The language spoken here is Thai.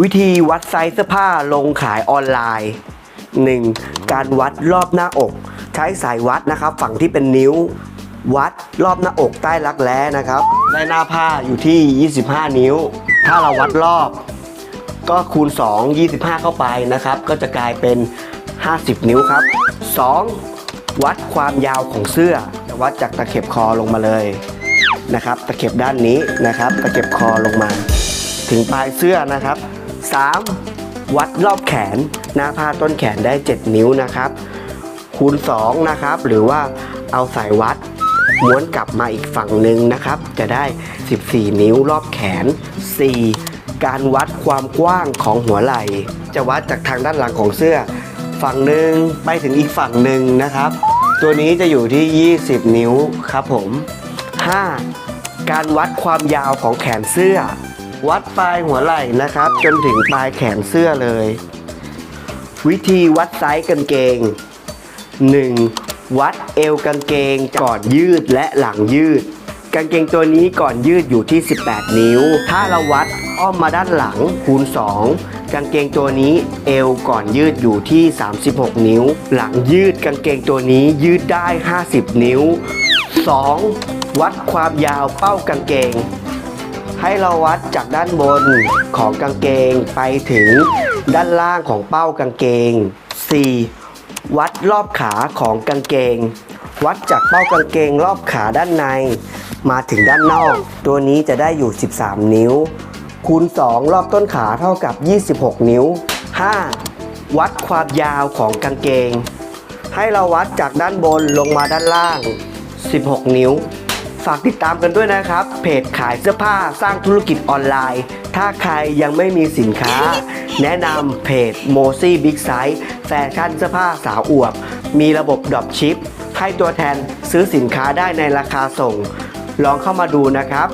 วิธีวัดไซส์เสื้อผ้าลงขายออนไลน์ 1. การวัดรอบหน้าอก ใช้สายวัดนะครับ ฝั่งที่เป็นนิ้ว วัดรอบหน้าอกใต้รักแร้นะครับได้หน้าผ้าอยู่ที่ 25 นิ้ว ถ้าเราวัดรอบ ก็คูณ 2 25 เข้าไปนะครับ ก็จะกลายเป็น 50 นิ้วครับ 2. วัดความยาวของเสื้อจะวัดจากตะเข็บคอลงมาเลยนะครับ ตะเข็บด้านนี้นะครับ ตะเข็บคอลงมา ถึงปลายเสื้อนะครับ 3. วัดรอบแขนหน้าผ้าต้นแขนได้ 7 นิ้วนะครับ คูณ 2 นะครับ หรือว่าเอาสายวัด ม้วนกลับมาอีกฝั่งหนึ่งนะครับ จะได้ 14 นิ้วรอบแขน 4. การวัดความกว้างของหัวไหล่ จะวัดจากทางด้านหลังของเสื้อ ฝั่งหนึ่งไปถึงอีกฝั่งหนึ่งนะครับ ตัวนี้จะอยู่ที่ 20 นิ้วครับผม 5. การวัดความยาวของแขนเสื้อ วัดปลายหัวไหล่นะครับ จนถึงปลายแขนเสื้อเลย วิธีวัดไซส์กางเกง 1. วัดเอวกางเกงก่อนยืดและหลังยืด กางเกงตัวนี้ก่อนยืดอยู่ที่ 18 นิ้ว ถ้าเราวัดอ้อมมาด้านหลังคูณ 2กางเกงตัวนี้เอวก่อนยืดอยู่ที่ 36 นิ้ว หลังยืดกางเกงตัวนี้ยืดได้ 50 นิ้ว 2. วัดความยาวเป้ากางเกง ให้เราวัดจากด้านบนของกางเกงไปถึงด้านล่างของเป้ากางเกง 4. วัดรอบขาของกางเกง วัดจากเป้ากางเกงรอบขาด้านใน มาถึงด้านนอก ตัวนี้จะได้อยู่ 13 นิ้ว คูณ 2 รอบต้นขาเท่ากับ 26 นิ้ว 5. วัดความยาวของกางเกง ให้เราวัดจากด้านบนลงมาด้านล่าง 16 นิ้ว ฝากติดตามกันด้วยนะครับ เพจขายเสื้อผ้าสร้างธุรกิจออนไลน์ ถ้าใครยังไม่มีสินค้า แนะนำเพจ m o s y Big Size แฟชั่นเสื้อผ้าสาวอวบ มีระบบดรอปชิปให้ตัวแทนซื้อสินค้าได้ในราคาส่ง ลองเข้ามาดูนะครับ